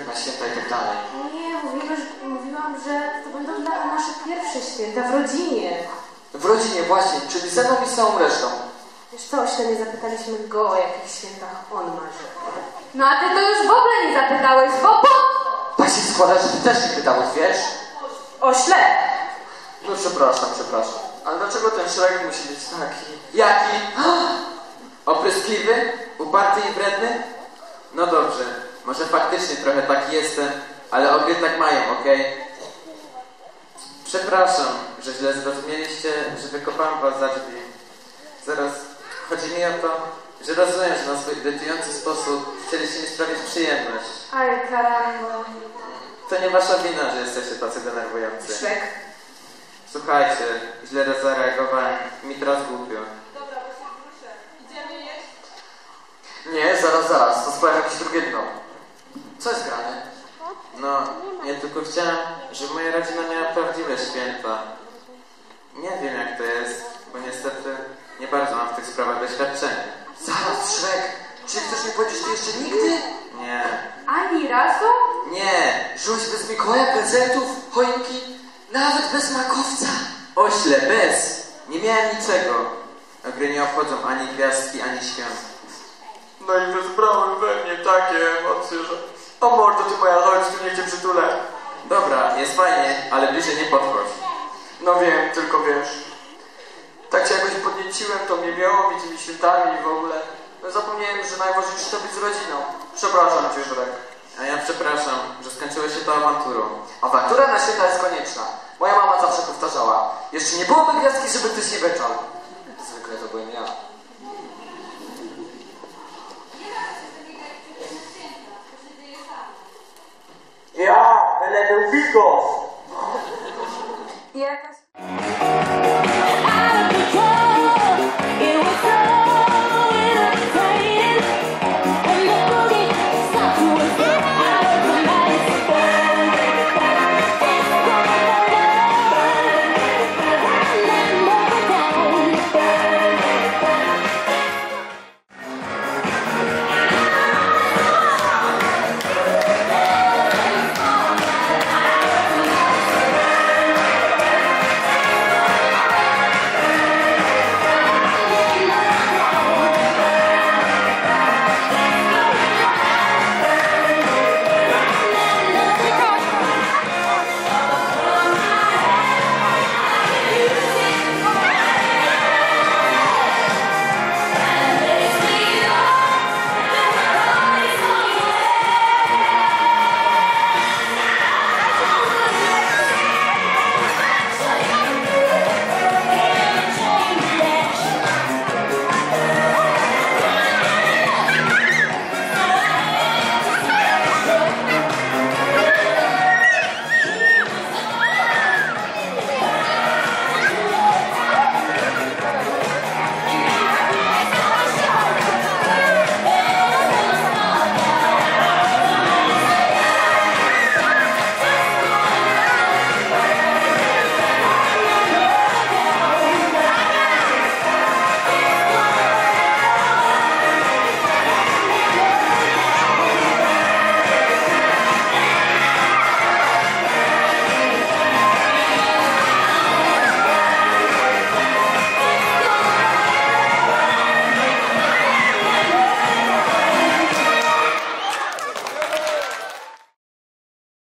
na święta i tak dalej. Nie, mówiłeś, mówiłam, że to będą dla nasze pierwsze święta w rodzinie. W rodzinie właśnie, czyli ze mną i z całą resztą. Wiesz co, ośle nie zapytaliśmy go, o jakich świętach on marzy. No a ty to już w ogóle nie zapytałeś, bo po co? Tak się składa, że ty też nie pytałeś, wiesz? Ośle! No przepraszam, przepraszam. Ale dlaczego ten Shrek musi być taki? Jaki? Opryskliwy? Uparty i wredny? No dobrze, może faktycznie trochę taki jestem, ale obie tak mają, okej? Przepraszam, że źle zrozumieliście, że wykopałem was za drzwi. Zaraz, chodzi mi o to, że rozumiem, że na swój irytujący sposób chcieliście mi sprawić przyjemność. Aj, karamba. To nie wasza wina, że jesteście tacy denerwujący. Szrek. Słuchajcie, źle zareagowałem. Mi teraz głupio. Nie, zaraz, zaraz. To sprawia jakieś drugie dno. Co jest grane? No, ja tylko chciałem, żeby moja rodzina miała prawdziwe święta. Nie wiem jak to jest, bo niestety nie bardzo mam w tych sprawach doświadczenia. Zaraz, Szrek! Czy chcesz mi powiedzieć, że jeszcze nigdy? Nie. Ani razu? Nie! Żyłeś bez Mikołaja, prezentów, choinki, nawet bez makowca! Ośle, bez! Nie miałem niczego. A gry nie obchodzą ani gwiazdki, ani świąt. No i wezbrały we mnie takie emocje, że... O mordo, ty moja, chodź, tu niech cię przytulę. Dobra, jest fajnie, ale bliżej nie podchodź. No wiem, tylko wiesz. Tak się jakoś podnieciłem, to mnie miało mi tymi świętami i w ogóle. No zapomniałem, że najważniejsze to być z rodziną. Przepraszam cię, Żrek. A ja przepraszam, że skończyło się to awanturą. Awantura na święta jest konieczna. Moja mama zawsze powtarzała. Jeszcze nie byłoby gwiazdki, żeby ktoś nie beczał. golf. Yeah,